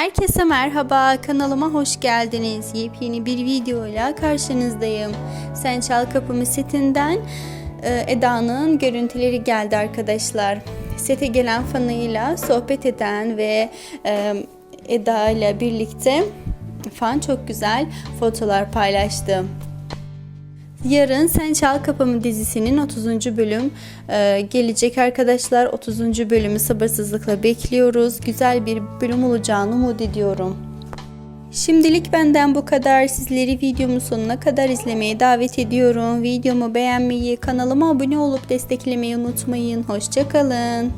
Herkese merhaba, kanalıma hoş geldiniz. Yepyeni bir videoyla karşınızdayım. Sen Çal Kapımı setinden e, Eda'nın görüntüleri geldi arkadaşlar. Sete gelen fanıyla sohbet eden ve e, Eda ile birlikte fan çok güzel fotolar paylaştı. Yarın Sen Çal Kapımı dizisinin 30. bölüm e, gelecek arkadaşlar. 30. bölümü sabırsızlıkla bekliyoruz. Güzel bir bölüm olacağını umut ediyorum. Şimdilik benden bu kadar. Sizleri videomun sonuna kadar izlemeye davet ediyorum. Videomu beğenmeyi, kanalıma abone olup desteklemeyi unutmayın. Hoşçakalın.